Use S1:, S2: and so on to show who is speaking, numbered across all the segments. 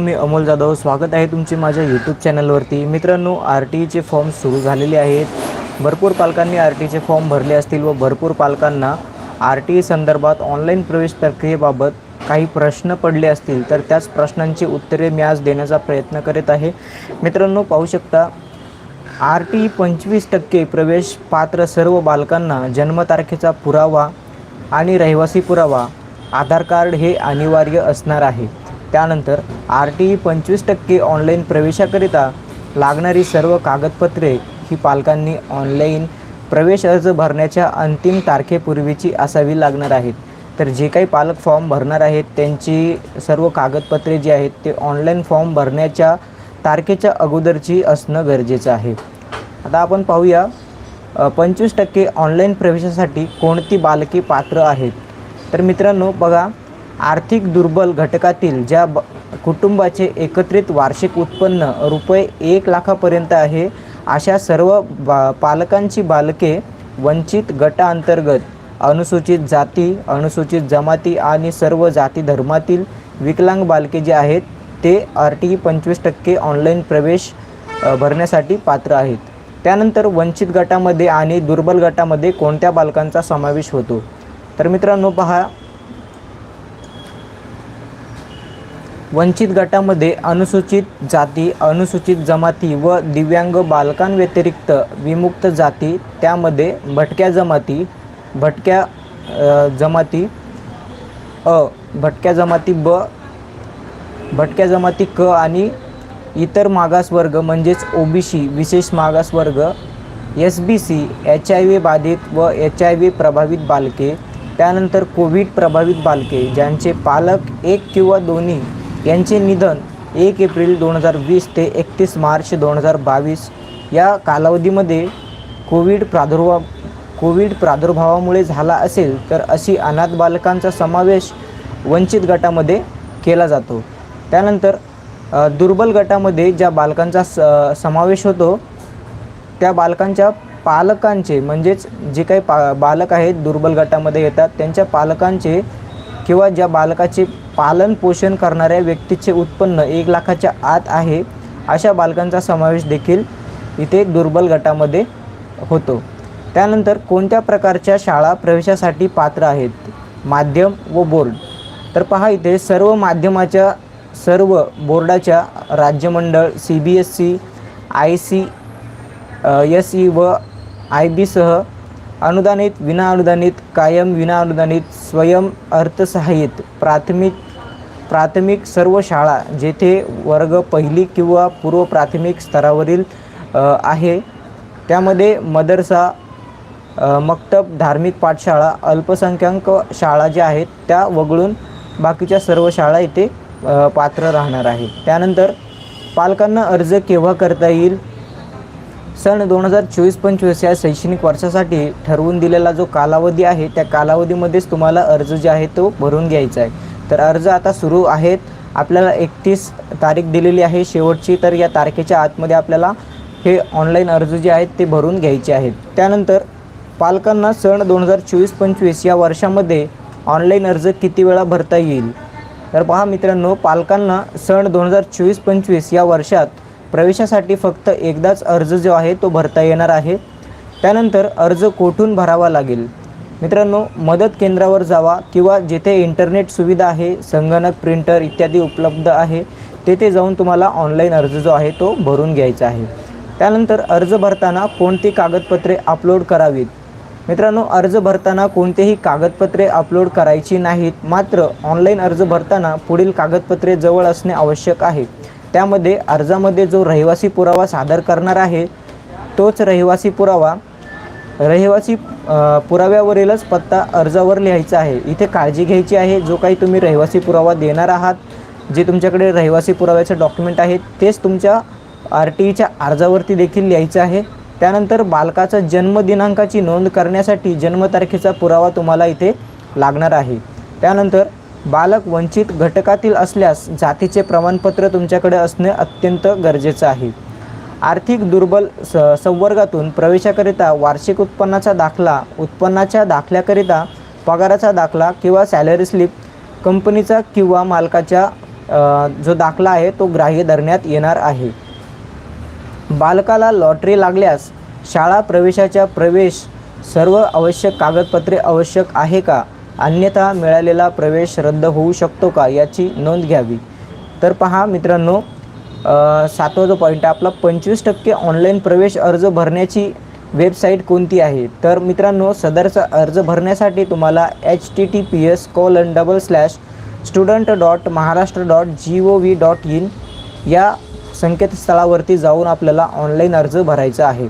S1: मी अमोल जाधव. स्वागत आहे तुमचे माझ्या यूट्यूब चॅनलवरती मित्रांनो आर टी ईचे फॉर्म सुरू झालेले आहेत. भरपूर पालकांनी आर टी ईचे फॉर्म भरले असतील व भरपूर पालकांना आर टी ई संदर्भात ऑनलाईन प्रवेश प्रक्रियेबाबत काही प्रश्न पडले असतील तर त्याच प्रश्नांची उत्तरे मी आज देण्याचा प्रयत्न करीत आहे. मित्रांनो पाहू शकता आर टी ई पंचवीस टक्के प्रवेश पात्र सर्व बालकांना जन्मतारखेचा पुरावा आणि रहिवासी पुरावा आधार कार्ड हे अनिवार्य असणार आहे. त्यानंतर आर टी ई पंचवीस टक्के ऑनलाईन प्रवेशाकरिता लागणारी सर्व कागदपत्रे ही पालकांनी ऑनलाईन प्रवेश अर्ज भरण्याच्या अंतिम तारखेपूर्वीची असावी लागणार आहेत. तर जे काही पालक फॉर्म भरणार आहेत त्यांची सर्व कागदपत्रे जी आहेत ते ऑनलाईन फॉर्म भरण्याच्या तारखेच्या अगोदरची असणं गरजेचं आहे. आता आपण पाहूया पंचवीस टक्के ऑनलाईन प्रवेशासाठी कोणती बालके पात्र आहेत? तर मित्रांनो बघा आर्थिक दुर्बल घटकातील ज्या ब कुटुंबाचे एकत्रित वार्षिक उत्पन्न रुपये एक लाखापर्यंत आहे अशा सर्व बा पालकांची बालके वंचित गटाअंतर्गत अनुसूचित जाती अनुसूचित जमाती आणि सर्व जाती धर्मातील विकलांग बालके जे आहेत ते आर टी ई पंचवीस टक्के ऑनलाईन प्रवेश भरण्यासाठी पात्र आहेत. त्यानंतर वंचित गटामध्ये आणि दुर्बल गटामध्ये कोणत्या बालकांचा समावेश होतो? तर मित्रांनो पहा वंचित गटामध्ये अनुसूचित जाती अनुसूचित जमाती व दिव्यांग बालकांव्यतिरिक्त विमुक्त जाती त्यामध्ये भटक्या जमाती भटक्या जमाती अ भटक्या जमाती ब भटक्या जमाती क आणि इतर मागासवर्ग म्हणजेच ओबीसी विशेष मागासवर्ग S B C H I V बाधित व एच आय व्ही प्रभावित बालके त्यानंतर कोविड प्रभावित बालके ज्यांचे पालक एक किंवा दोन्ही यांचे निधन एक एप्रिल दोन हजार वीस ते एकतीस मार्च दोन हजार बावीस या कालावधीमध्ये कोविड प्रादुर्भाव कोविड प्रादुर्भावामुळे झाला असेल तर अशी अनाथ बालकांचा समावेश वंचित गटामध्ये केला जातो. त्यानंतर दुर्बल गटामध्ये ज्या बालकांचा स समावेश होतो त्या बालकांच्या पालकांचे म्हणजेच जे काही पा बालक आहेत दुर्बल गटामध्ये येतात त्यांच्या पालकांचे किंवा ज्या बालकाचे पालन पोषण करणाऱ्या व्यक्तीचे उत्पन्न एक लाखाच्या आत आहे अशा बालकांचा समावेश देखील इथे दुर्बल गटामध्ये होतो. त्यानंतर कोणत्या प्रकारच्या शाळा प्रवेशासाठी पात्र आहेत? माध्यम व बोर्ड. तर पहा इथे सर्व माध्यमाच्या सर्व बोर्डाच्या राज्यमंडळ C B S C I C S E व आय बीसह अनुदानित विनाअनुदानित कायम विनाअनुदानित स्वयं अर्थसहाय्यित प्राथमिक प्राथमिक सर्व शाळा जेथे वर्ग पहिली किंवा पूर्व प्राथमिक स्तरावरील आहे त्यामध्ये मदरसा मक्तब धार्मिक पाठशाळा अल्पसंख्याक शाळा ज्या आहेत त्या वगळून बाकीच्या सर्व शाळा इथे पात्र राहणार आहे. त्यानंतर पालकांना अर्ज केव्हा करता येईल? सन दोन हजार चोवीस पंचवीस या शैक्षणिक वर्षासाठी ठरवून दिलेला जो कालावधी आहे त्या कालावधीमध्येच तुम्हाला अर्ज जे आहे तो भरून घ्यायचा आहे. तर अर्ज आता सुरू आहेत. आपल्याला एकतीस तारीख दिलेली आहे. शेवटची तर या तारखेच्या आतमध्ये आपल्याला हे ऑनलाईन अर्ज जे आहेत ते भरून घ्यायचे आहेत. त्यानंतर पालकांना सण दोन हजार चोवीस पंचवीस या वर्षामध्ये ऑनलाईन अर्ज किती वेळा भरता येईल? तर पहा मित्रांनो पालकांना सण दोन हजार चोवीस पंचवीस या वर्षात प्रवेशासाठी फक्त एकदाच अर्ज जो आहे तो भरता येणार आहे. त्यानंतर अर्ज कोठून भरावा लागेल? मित्रांनो मदत केंद्रावर जावा किंवा जेथे इंटरनेट सुविधा आहे संगणक प्रिंटर इत्यादी उपलब्ध आहे तेथे जाऊन तुम्हाला ऑनलाईन अर्ज जो आहे तो भरून घ्यायचा आहे. त्यानंतर अर्ज भरताना कोणती कागदपत्रे अपलोड करावीत? मित्रांनो अर्ज भरताना कोणतेही कागदपत्रे अपलोड करायची नाहीत मात्र ऑनलाईन अर्ज भरताना पुढील कागदपत्रे जवळ असणे आवश्यक आहे. त्यामध्ये अर्जामध्ये जो रहिवासी पुरावा सादर करणार आहे तोच रहिवासी पुरावा रहिवासी पुराव्यावरीलच पत्ता अर्जावर लिहायचा आहे. इथे काळजी घ्यायची आहे. जो काही तुम्ही रहिवासी पुरावा देणार आहात जे तुमच्याकडे रहिवासी पुराव्याचे डॉक्युमेंट आहे तेच तुमच्या आर टी ईच्या अर्जावरती देखील लिहायचं आहे. त्यानंतर बालकाचा जन्मदिनांकाची नोंद करण्यासाठी जन्मतारखेचा पुरावा तुम्हाला इथे लागणार आहे. त्यानंतर बालक वंचित घटकातील असल्यास जातीचे प्रमाणपत्र तुमच्याकडे असणे अत्यंत गरजेचं आहे. आर्थिक दुर्बल स संवर्गातून प्रवेशाकरिता वार्षिक उत्पन्नाचा दाखला उत्पन्नाच्या दाखल्याकरिता पगाराचा दाखला किंवा सॅलरी स्लिप कंपनीचा किंवा मालकाच्या जो दाखला आहे तो ग्राह्य धरण्यात येणार आहे. बालकाला लॉटरी लागल्यास शाळा प्रवेशाच्या प्रवेश सर्व आवश्यक कागदपत्रे आवश्यक आहे का? अन्यथा मिळालेला प्रवेश रद्द होऊ शकतो का? याची नोंद घ्यावी. तर पहा मित्रांनो सातवा जो पॉईंट आहे. आपला पंचवीस टक्के ऑनलाईन प्रवेश अर्ज भरण्याची वेबसाईट कोणती आहे? तर मित्रांनो सदरचा अर्ज भरण्यासाठी तुम्हाला H T T P S colon double slash student dot Maharashtra dot G O V dot in या संकेतस्थळावरती जाऊन आपल्याला ऑनलाईन अर्ज भरायचा आहे.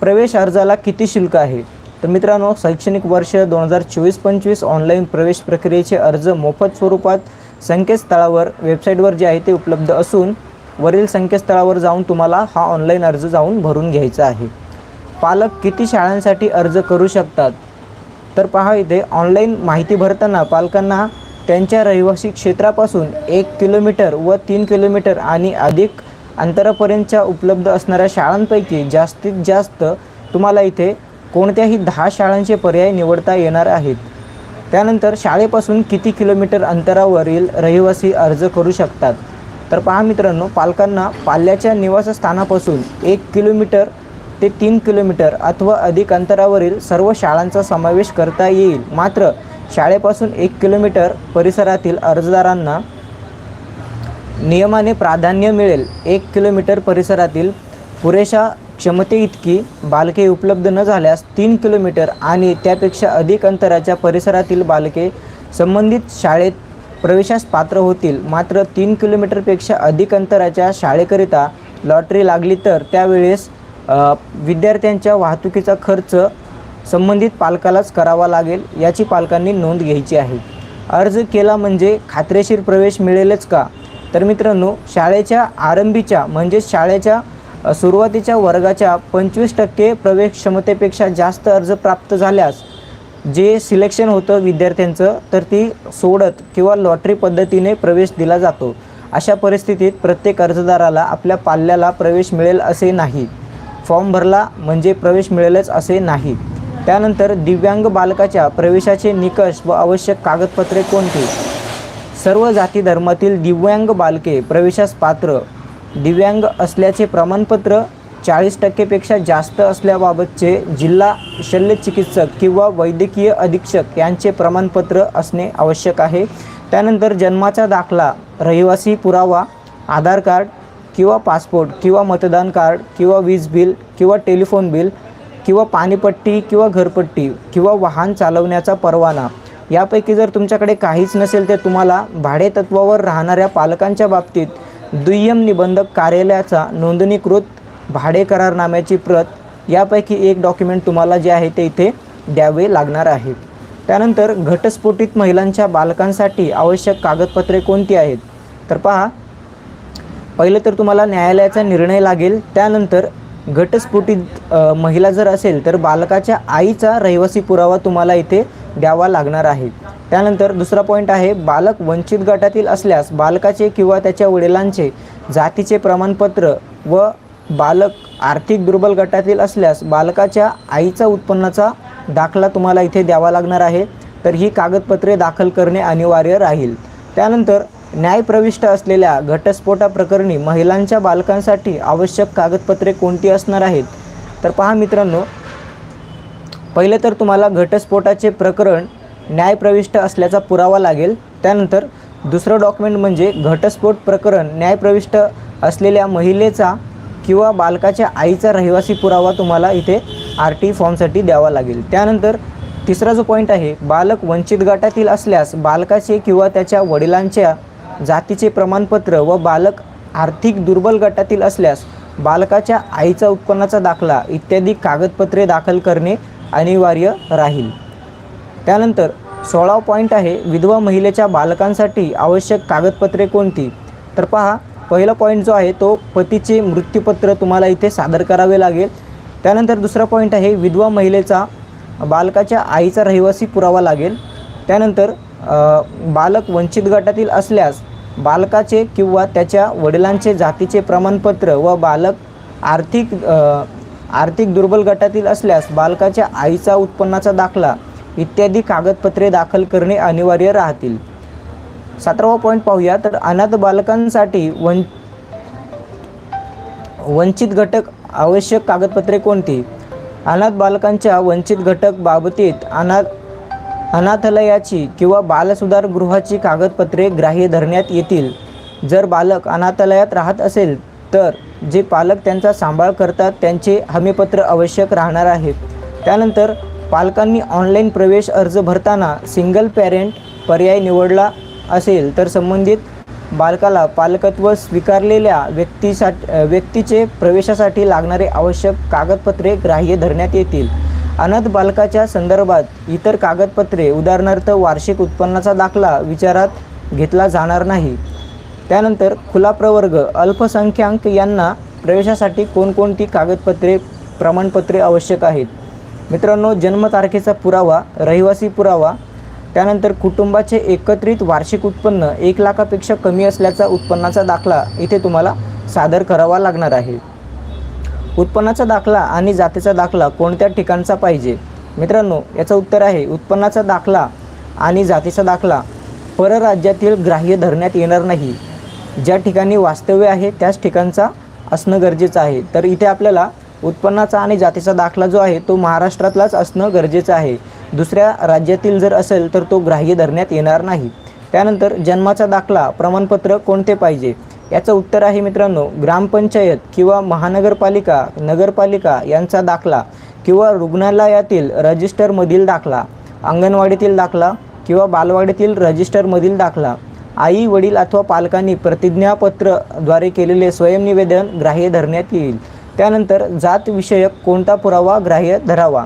S1: प्रवेश अर्जाला किती शुल्क आहे? तर मित्रांनो शैक्षणिक वर्ष दोन हजार चोवीस पंचवीस ऑनलाईन प्रवेश प्रक्रियेचे अर्ज मोफत स्वरूपात संकेतस्थळावर वेबसाईटवर जे आहे ते उपलब्ध असून वरील संकेतस्थळावर जाऊन तुम्हाला हा ऑनलाईन अर्ज जाऊन भरून घ्यायचा आहे. पालक किती शाळांसाठी अर्ज करू शकतात? तर पहा इथे ऑनलाईन माहिती भरताना पालकांना त्यांच्या रहिवासी क्षेत्रापासून एक किलोमीटर व तीन किलोमीटर आणि अधिक अंतरापर्यंतच्या उपलब्ध असणाऱ्या शाळांपैकी जास्तीत जास्त तुम्हाला इथे कोणत्याही दहा शाळांचे पर्याय निवडता येणार आहेत. त्यानंतर शाळेपासून किती किलोमीटर अंतरावरील रहिवासी अर्ज करू शकतात? तर पहा मित्रांनो पालकांना पाल्याच्या निवासस्थानापासून एक किलोमीटर ते तीन किलोमीटर अथवा अधिक अंतरावरील सर्व शाळांचा समावेश करता येईल. मात्र शाळेपासून एक किलोमीटर परिसरातील अर्जदारांना नियमाने प्राधान्य मिळेल. एक किलोमीटर परिसरातील पुरेशा क्षमते इतकी बालके उपलब्ध न झाल्यास तीन किलोमीटर आणि त्यापेक्षा अधिक अंतराच्या परिसरातील बालके संबंधित शाळेत प्रवेशास पात्र होतील. मात्र तीन किलोमीटरपेक्षा अधिक अंतराच्या शाळेकरिता लॉटरी लागली तर त्यावेळेस विद्यार्थ्यांच्या वाहतुकीचा खर्च संबंधित पालकालाच करावा लागेल याची पालकांनी नोंद घ्यायची आहे. अर्ज केला म्हणजे खात्रीशीर प्रवेश मिळेलच का? तर मित्रांनो शाळेच्या आरंभीच्या म्हणजेच शाळेच्या सुरुवातीच्या वर्गाच्या पंचवीस टक्के प्रवेश क्षमतेपेक्षा जास्त अर्ज प्राप्त झाल्यास जे सिलेक्शन होतं विद्यार्थ्यांचं तर ती सोडत किंवा लॉटरी पद्धतीने प्रवेश दिला जातो. अशा परिस्थितीत प्रत्येक अर्जदाराला आपल्या पाल्याला प्रवेश मिळेल असे नाही. फॉर्म भरला म्हणजे प्रवेश मिळेलच असे नाही. त्यानंतर दिव्यांग बालकाच्या प्रवेशाचे निकष व आवश्यक कागदपत्रे कोणती? सर्व जाती धर्मातील दिव्यांग बालके प्रवेशास पात्र दिव्यांग असल्याचे प्रमाणपत्र चाळीस टक्केपेक्षा जास्त असल्याबाबतचे जिल्हा शल्यचिकित्सक किंवा वैद्यकीय अधीक्षक यांचे प्रमाणपत्र असणे आवश्यक आहे. त्यानंतर जन्माचा दाखला रहिवासी पुरावा आधार कार्ड किंवा पासपोर्ट किंवा मतदान कार्ड किंवा वीज बिल किंवा टेलिफोन बिल किंवा पाणीपट्टी किंवा घरपट्टी किंवा वाहन चालवण्याचा परवाना. यापैकी जर तुमच्याकडे काहीच नसेल तर तुम्हाला भाडेतत्वावर राहणाऱ्या पालकांच्या बाबतीत दुय्यम निबंधक कार्यालयाचा नोंदणीकृत भाडे करारनाम्याची प्रत यापैकी एक डॉक्युमेंट तुम्हाला जे आहे ते इथे द्यावे लागणार आहे. त्यानंतर घटस्फोटित महिलांच्या बालकांसाठी आवश्यक कागदपत्रे कोणती आहेत? तर पहा. पहिलं तर तुम्हाला न्यायालयाचा निर्णय लागेल. त्यानंतर घटस्फोटीत महिला जर असेल तर बालकाच्या आईचा रहिवासी पुरावा तुम्हाला इथे द्यावा लागणार आहे. त्यानंतर दुसरा पॉईंट आहे बालक वंचित गटातील असल्यास बालकाचे किंवा त्याच्या वडिलांचे जातीचे प्रमाणपत्र व बालक आर्थिक दुर्बल गटातील असल्यास बालकाच्या आईचा उत्पन्नाचा दाखला तुम्हाला इथे द्यावा लागणार आहे. तर ही कागदपत्रे दाखल करणे अनिवार्य राहील. त्यानंतर न्यायप्रविष्ट असलेल्या घटस्फोटाप्रकरणी महिलांच्या बालकांसाठी आवश्यक कागदपत्रे कोणती असणार आहेत? तर पहा मित्रांनो पहिले तर तुम्हाला घटस्फोटाचे प्रकरण न्यायप्रविष्ट असल्याचा पुरावा लागेल. त्यानंतर दुसरं डॉक्युमेंट म्हणजे घटस्फोट प्रकरण न्यायप्रविष्ट असलेल्या महिलेचा किंवा बालकाच्या आईचा रहिवासी पुरावा तुम्हाला इथे आर टी फॉर्मसाठी द्यावा लागेल. त्यानंतर तिसरा जो पॉईंट आहे बालक वंचित गटातील असल्यास बालकाचे किंवा त्याच्या वडिलांच्या जातीचे प्रमाणपत्र व बालक आर्थिक दुर्बल गटातील असल्यास बालकाच्या आईचा उत्पन्नाचा दाखला इत्यादी कागदपत्रे दाखल करणे अनिवार्य राहील. त्यानंतर सोळा पॉईंट आहे विधवा महिलेच्या बालकांसाठी आवश्यक कागदपत्रे कोणती? तर पहा पहिला पॉईंट जो आहे तो पतीचे मृत्यूपत्र तुम्हाला इथे सादर करावे लागेल. त्यानंतर दुसरा पॉईंट आहे विधवा महिलेचा बालकाच्या आईचा रहिवासी पुरावा लागेल. त्यानंतर बालक वंचित गटातील असल्यास बालकाचे किंवा त्याच्या वडिलांचे जातीचे प्रमाणपत्र व बालक आर्थिक आर्थिक दुर्बल गटातील असल्यास बालकाच्या आईचा उत्पन्नाचा दाखला इत्यादी कागदपत्रे दाखल करणे अनिवार्य राहतील. सतरावा पॉईंट पाहूया. तर अनाथ बालकांसाठी वं वंचित घटक आवश्यक कागदपत्रे कोणती? अनाथ बालकांच्या वंचित घटक बाबतीत अनाथ अनाथालयाची किंवा बालसुधार गृहाची कागदपत्रे ग्राह्य धरण्यात येतील. जर बालक अनाथालयात राहत असेल तर जे पालक त्यांचा सांभाळ करतात त्यांचे हमीपत्र आवश्यक राहणार आहे. त्यानंतर पालकांनी ऑनलाईन प्रवेश अर्ज भरताना सिंगल पॅरेंट पर्याय निवडला असेल तर संबंधित बालकाला पालकत्व स्वीकारलेल्या व्यक्तीसाठी व्यक्तीचे प्रवेशासाठी लागणारे आवश्यक कागदपत्रे ग्राह्य धरण्यात येतील. अनाथ बालकाच्या संदर्भात इतर कागदपत्रे उदाहरणार्थ वार्षिक उत्पन्नाचा दाखला विचारात घेतला जाणार नाही. त्यानंतर खुला प्रवर्ग अल्पसंख्याक यांना प्रवेशासाठी कोणकोणती कागदपत्रे प्रमाणपत्रे आवश्यक आहेत? मित्रांनो जन्मतारखेचा पुरावा रहिवासी पुरावा त्यानंतर कुटुंबाचे एकत्रित वार्षिक उत्पन्न एक लाखापेक्षा कमी असल्याचा उत्पन्नाचा दाखला इथे तुम्हाला सादर करावा लागणार आहे. उत्पन्नाचा दाखला आणि जातीचा दाखला कोणत्या ठिकाणचा पाहिजे? मित्रांनो याचं उत्तर आहे उत्पन्नाचा दाखला आणि जातीचा दाखला. परराज्यातील ग्राह्य धरण्यात येणार नाही. ज्या ठिकाणी वास्तव्य आहे त्याच ठिकाणचा असणं गरजेचं आहे. तर इथे आपल्याला उत्पन्नाचा आणि जातीचा दाखला जो आहे तो महाराष्ट्रातलाच असणं गरजेचं आहे. दुसऱ्या राज्यातील जर असेल तर तो ग्राह्य धरण्यात येणार नाही. त्यानंतर जन्माचा दाखला प्रमाणपत्र कोणते पाहिजे? याचं उत्तर आहे मित्रांनो ग्रामपंचायत किंवा महानगरपालिका नगरपालिका यांचा दाखला किंवा रुग्णालयातील रजिस्टरमधील दाखला अंगणवाडीतील दाखला किंवा बालवाडीतील रजिस्टरमधील दाखला आई वडील अथवा पालकांनी प्रतिज्ञापत्रद्वारे केलेले स्वयंनिवेदन ग्राह्य धरण्यात येईल. त्यानंतर जातविषयक कोणता पुरावा ग्राह्य धरावा?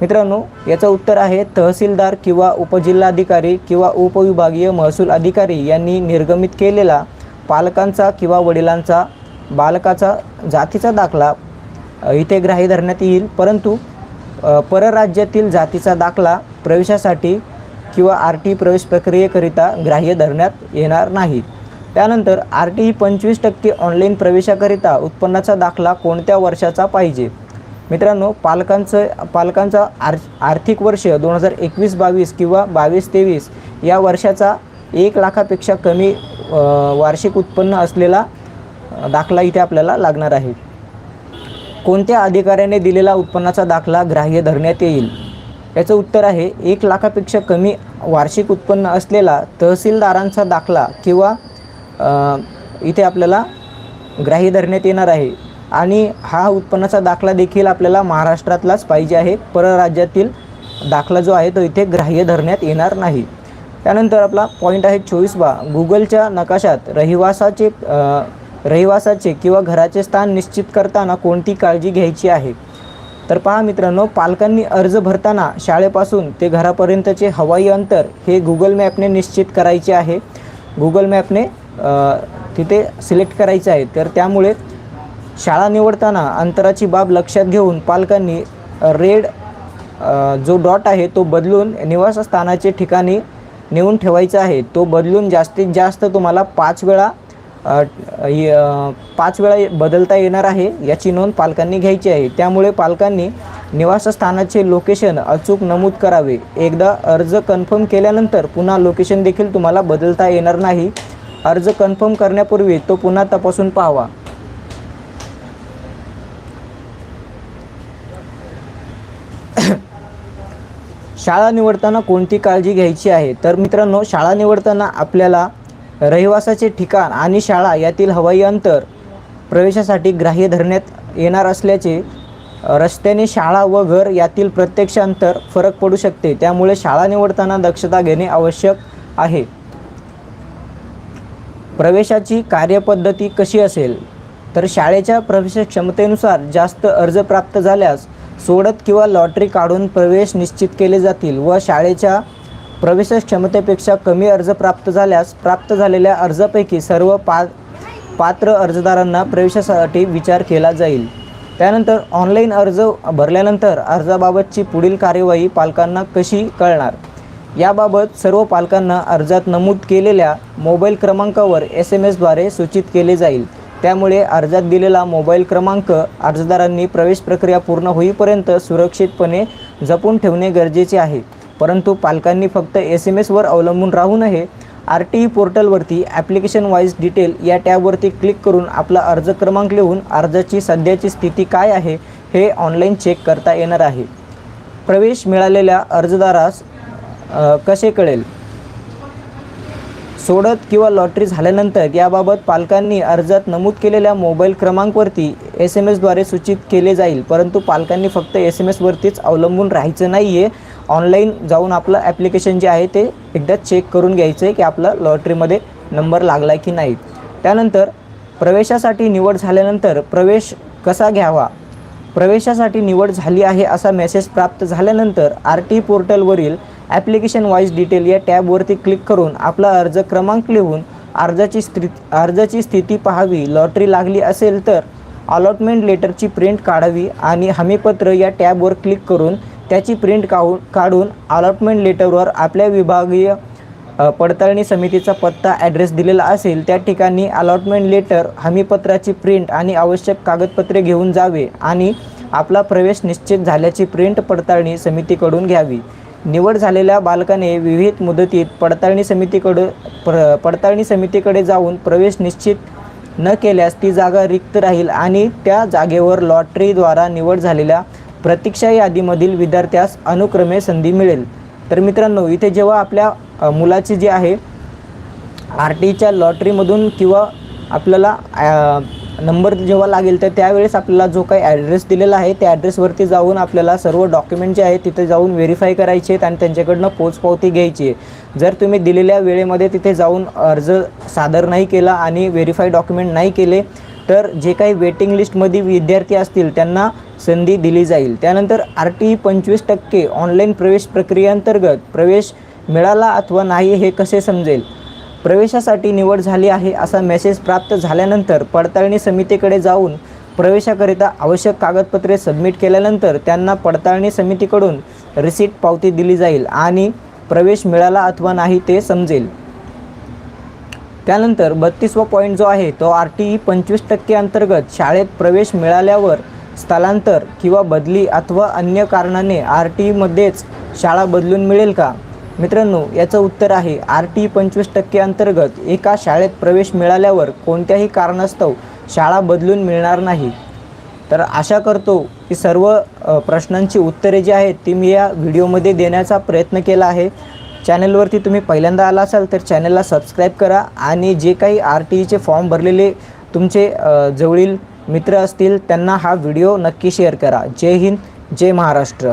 S1: मित्रांनो याचं उत्तर आहे तहसीलदार किंवा उपजिल्हाधिकारी किंवा उपविभागीय महसूल अधिकारी यांनी निर्गमित केलेला पालकांचा किंवा वडिलांचा बालकाचा जातीचा दाखला इथे ग्राह्य धरण्यात येईल. परंतु परराज्यातील जातीचा दाखला प्रवेशासाठी किंवा आर टी प्रवेश प्रक्रियेकरिता ग्राह्य धरण्यात येणार नाही. त्यानंतर आर टी ही पंचवीस टक्के ऑनलाईन प्रवेशाकरिता उत्पन्नाचा दाखला कोणत्या वर्षाचा पाहिजे? मित्रांनो पालकांचं पालकांचा आर आर्थिक वर्ष दोन हजार एकवीस बावीस किंवा बावीस तेवीस या वर्षाचा एक लाखापेक्षा कमी वार्षिक उत्पन्न असलेला दाखला इथे आपल्याला लागणार आहे. कोणत्या अधिकाऱ्याने दिलेला उत्पन्नाचा दाखला ग्राह्य धरण्यात येईल? याचं उत्तर आहे एक लाखापेक्षा कमी वार्षिक उत्पन्न असलेला तहसीलदारांचा दाखला किंवा इथे आपल्याला ग्राह्य धरण्यात येणार आहे. आणि हा उत्पन्नाचा दाखला देखील आपल्याला महाराष्ट्रातलाच पाहिजे आहे. परराज्यातील दाखला जो आहे तो इथे ग्राह्य धरण्यात येणार नाही. त्यानंतर आपला पॉईंट आहे चोवीस बा. गुगलच्या नकाशात रहिवासाचे रहिवासाचे किंवा घराचे स्थान निश्चित करताना कोणती काळजी घ्यायची आहे? तर पहा मित्रांनो पालकांनी अर्ज भरताना शाळेपासून ते घरापर्यंतचे हवाई अंतर हे गुगल मॅपने निश्चित करायचे आहे. गुगल मॅपने तिथे सिलेक्ट करायचे आहे. तर त्यामुळे शाळा निवडताना अंतराची बाब लक्षात घेऊन पालकांनी रेड जो डॉट आहे तो बदलून निवासस्थानाचे ठिकाणी नेऊन ठेवायचा आहे. तो बदलून जास्तीत जास्त तुम्हाला पाच वेळा य- पाच वेळा बदलता येणार आहे याची नोंद पालकांनी घ्यायची आहे. त्यामुळे पालकांनी निवासस्थानाचे लोकेशन अचूक नमूद करावे. एकदा अर्ज कन्फर्म केल्यानंतर पुन्हा लोकेशन देखील तुम्हाला बदलता येणार नाही. अर्ज कन्फर्म करण्यापूर्वी तो पुन्हा तपासून पाहावा. शाळा निवडताना कोणती काळजी घ्यायची आहे? तर मित्रांनो शाळा निवडताना आपल्याला रहिवासाचे ठिकाण आणि शाळा यातील हवाई अंतर प्रवेशासाठी ग्राह्य धरण्यात येणार असल्याचे रस्त्याने शाळा व घर यातील प्रत्यक्ष अंतर फरक पडू शकते. त्यामुळे शाळा निवडताना दक्षता घेणे आवश्यक आहे. प्रवेशाची कार्यपद्धती कशी असेल? तर शाळेच्या प्रवेश क्षमतेनुसार जास्त अर्ज प्राप्त झाल्यास सोडत किंवा लॉटरी काढून प्रवेश निश्चित केले जातील व शाळेच्या प्रवेश क्षमतेपेक्षा कमी अर्ज प्राप्त झाल्यास प्राप्त झालेल्या अर्जापैकी सर्व पा पात्र अर्जदारांना प्रवेशासाठी विचार केला जाईल. त्यानंतर ऑनलाईन अर्ज भरल्यानंतर अर्जाबाबतची पुढील कार्यवाही पालकांना कशी कळणार? याबाबत सर्व पालकांना अर्जात नमूद केलेल्या मोबाईल क्रमांकावर एस एम एसद्वारे सूचित केले जाईल. त्यामुळे अर्जात दिलेला मोबाईल क्रमांक अर्जदारांनी प्रवेश प्रक्रिया पूर्ण होईपर्यंत सुरक्षितपणे जपून ठेवणे गरजेचे आहे. परंतु पालकांनी फक्त एस एम एसवर अवलंबून राहू नये. आर टी ई पोर्टलवरती ॲप्लिकेशन वाईज डिटेल या टॅबवरती क्लिक करून आपला अर्ज क्रमांक लिहून अर्जाची सध्याची स्थिती काय आहे हे ऑनलाईन चेक करता येणार आहे. प्रवेश मिळालेल्या अर्जदारास कसे कळेल? सोडत किंवा लॉटरी झाल्यानंतर याबाबत पालकांनी अर्जात नमूद केलेल्या मोबाईल क्रमांकवरती एस एम एसद्वारे सूचित केले जाईल. परंतु पालकांनी फक्त एस एम एसवरतीच अवलंबून राहायचं नाही आहे ऑनलाईन जाऊन आपलं ॲप्लिकेशन जे आहे ते एकदा चेक करून घ्यायचं आहे की आपला लॉटरीमध्ये नंबर लागला आहे की नाही. त्यानंतर प्रवेशासाठी निवड झाल्यानंतर प्रवेश कसा घ्यावा? प्रवेशासाठी निवड झाली आहे असा मेसेज प्राप्त झाल्यानंतर आर टी पोर्टलवरील ॲप्लिकेशन वाईज डिटेल या टॅबवरती क्लिक करून आपला अर्ज क्रमांक लिहून अर्जाची स्थिती अर्जाची स्थिती पाहावी लॉटरी लागली असेल तर अलॉटमेंट लेटरची प्रिंट काढावी आणि हमीपत्र या टॅबवर क्लिक करून त्याची प्रिंट काढून काढून अलॉटमेंट लेटरवर आपल्या विभागीय पडताळणी समितीचा पत्ता ॲड्रेस दिलेला असेल त्या ठिकाणी अलॉटमेंट लेटर हमीपत्राची प्रिंट आणि आवश्यक कागदपत्रे घेऊन जावे आणि आपला प्रवेश निश्चित झाल्याची प्रिंट पडताळणी समितीकडून घ्यावी. निवड झालेल्या बालकाने विविध मुदतीत पडताळणी समितीकडे प्र पडताळणी समितीकडे जाऊन प्रवेश निश्चित न केल्यास ती जागा रिक्त राहील आणि त्या जागेवर लॉटरीद्वारा निवड झालेल्या प्रतीक्षा यादीमधील विद्यार्थ्यास अनुक्रमे संधी मिळेल. तर मित्रांनो इथे जेव्हा आपल्या मुलाची जी आहे आर टीच्या लॉटरीमधून किंवा आपल्याला नंबर जेव्हा लागेल तर त्यावेळेस आपल्याला जो काही ॲड्रेस दिलेला आहे त्या ॲड्रेसवरती जाऊन आपल्याला सर्व डॉक्युमेंट जे आहे तिथे जाऊन व्हेरीफाय करायचे आहेत आणि त्यांच्याकडनं पोचपावती घ्यायची आहे. जर तुम्ही दिलेल्या वेळेमध्ये तिथे जाऊन अर्ज सादर नाही केला आणि व्हेरीफाय डॉक्युमेंट नाही केले तर जे काही वेटिंग लिस्टमध्ये विद्यार्थी असतील त्यांना संधी दिली जाईल. त्यानंतर आर टी पंचवीस टक्के ऑनलाईन प्रवेश प्रक्रियेअंतर्गत प्रवेश मिळाला अथवा नाही हे कसे समजेल? प्रवेशासाठी निवड झाली आहे असा मेसेज प्राप्त झाल्यानंतर पडताळणी समितीकडे जाऊन प्रवेशाकरिता आवश्यक कागदपत्रे सबमिट केल्यानंतर त्यांना पडताळणी समितीकडून रिसीट पावती दिली जाईल आणि प्रवेश मिळाला अथवा नाही ते समजेल. त्यानंतर बत्तीसवा पॉईंट जो आहे तो आर टी ई पंचवीस टक्के अंतर्गत शाळेत प्रवेश मिळाल्यावर स्थलांतर किंवा बदली अथवा अन्य कारणाने आर टी ईमध्येच शाळा बदलून मिळेल का? मित्रांनो याचं उत्तर आहे आर टी पंचवीस टक्के अंतर्गत एका शाळेत प्रवेश मिळाल्यावर कोणत्याही कारणास्तव शाळा बदलून मिळणार नाही. तर आशा करतो की सर्व प्रश्नांची उत्तरे जी आहेत ती मी या व्हिडिओमध्ये देण्याचा प्रयत्न केला आहे. चॅनलवरती तुम्ही पहिल्यांदा आला असाल तर चॅनलला सबस्क्राईब करा आणि जे काही आर टी ईचे फॉर्म भरलेले तुमचे जवळील मित्र असतील त्यांना हा व्हिडिओ नक्की शेअर करा. जय हिंद जय महाराष्ट्र.